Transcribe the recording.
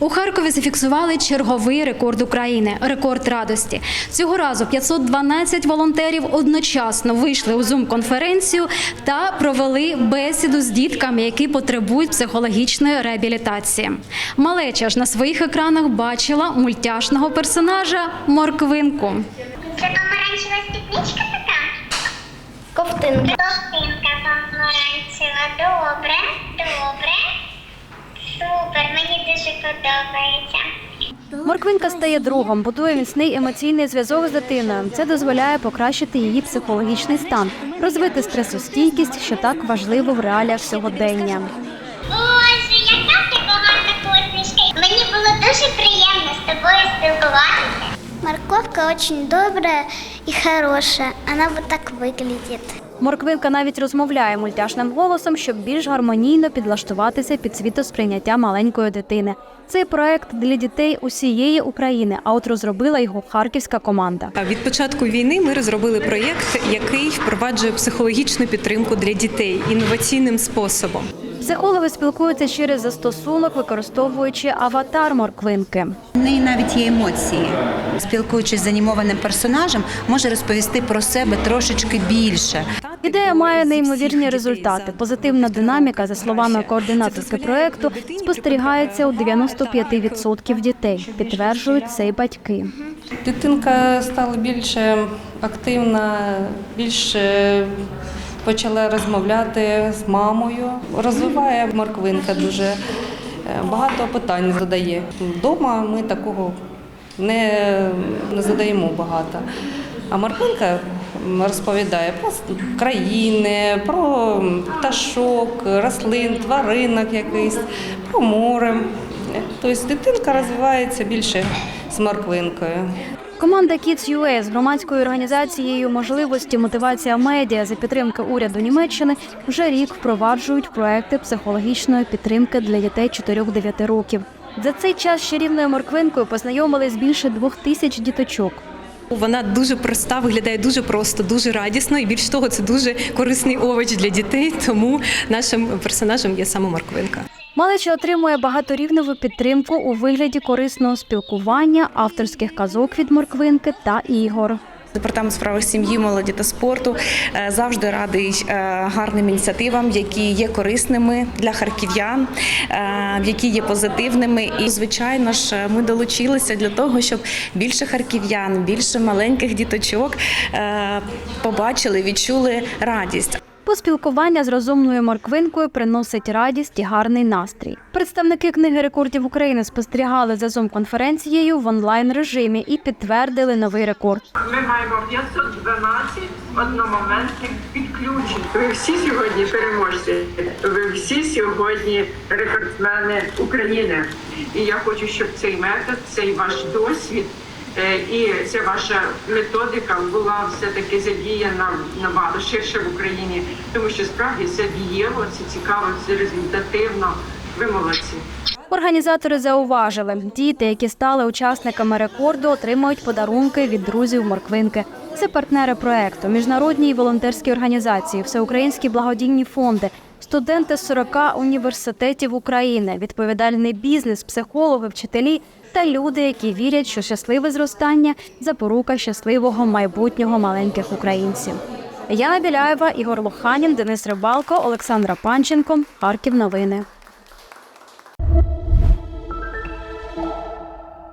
У Харкові зафіксували черговий рекорд України рекорд радості. Цього разу 512 волонтерів одночасно вийшли у зум-конференцію та провели бесіду з дітками, які потребують психологічної реабілітації. Малеча ж на своїх екранах бачила мультяшного персонажа Морквинку. Це помаранчева спідничка така? Ковтинка. Ковтинка помаранчева. Добре, добре. Супер, мені дуже подобається. Морквинка стає другом, будує міцний емоційний зв'язок з дитиною. Це дозволяє покращити її психологічний стан, розвити стресостійкість, що так важливо в реаліях сьогодення. Боже, яка ти багата посмішка. Мені було дуже приємно з тобою спілкуватися. Морковка очень добрая и хорошая. Она вот так выглядит. Морквинка навіть розмовляє мультяшним голосом, щоб більш гармонійно підлаштуватися під світосприйняття маленької дитини. Цей проект для дітей усієї України, а от розробила його харківська команда. Від початку війни ми розробили проєкт, який впроваджує психологічну підтримку для дітей інноваційним способом. Психологи спілкуються через застосунок, використовуючи аватар морквинки. У неї навіть є емоції. Спілкуючись з анімованим персонажем, може розповісти про себе трошечки більше. Ідея має неймовірні результати. Позитивна динаміка, за словами координаторки проекту, спостерігається у 95% дітей. Підтверджують це й батьки. Дитинка стала більше активна, більше почала розмовляти з мамою. Розвиває морквинка дуже е, багато питань задає. Вдома ми такого не, не задаємо багато. А морквинка розповідає про країни, про пташок, рослин, тваринок якийсь, про море. Тобто дитинка розвивається більше з морквинкою. Команда Kids UA з громадською організацією можливості мотивація медіа за підтримки уряду Німеччини вже рік впроваджують проекти психологічної підтримки для дітей 4-9 років. За цей час з чарівною морквинкою познайомились більше двох тисяч діточок. Вона дуже проста, виглядає дуже просто, дуже радісно, і більш того, це дуже корисний овоч для дітей. Тому нашим персонажем є саме морквинка. Малеча отримує багаторівневу підтримку у вигляді корисного спілкування, авторських казок від морквинки та ігор. Департамент справах сім'ї, молоді та спорту е, завжди радий е, гарним ініціативам, які є корисними для харків'ян, е, які є позитивними. І звичайно ж, ми долучилися для того, щоб більше харків'ян, більше маленьких діточок побачили, відчули радість. Поспілкування з розумною морквинкою приносить радість і гарний настрій. Представники книги рекордів України спостерігали за зум-конференцією в онлайн режимі і підтвердили новий рекорд. Ми маємо 512 одномоментних підключень. Ви всі сьогодні переможці. Ви всі сьогодні рекордсмени України. І я хочу, щоб цей метод, цей ваш досвід і ця ваша методика була все-таки задіяна набагато ширше в Україні, тому що справді це дієво, це цікаво, це результативно. Ви молодці. Організатори зауважили, діти, які стали учасниками рекорду, отримують подарунки від друзів морквинки. Це партнери проекту, міжнародні волонтерські організації, всеукраїнські благодійні фонди, студенти з 40 університетів України, відповідальний бізнес, психологи, вчителі та люди, які вірять, що щасливе зростання запорука щасливого майбутнього маленьких українців. Яна Біляєва, Ігор Лоханін, Денис Рибалко, Олександра Панченко. Харків. Новини.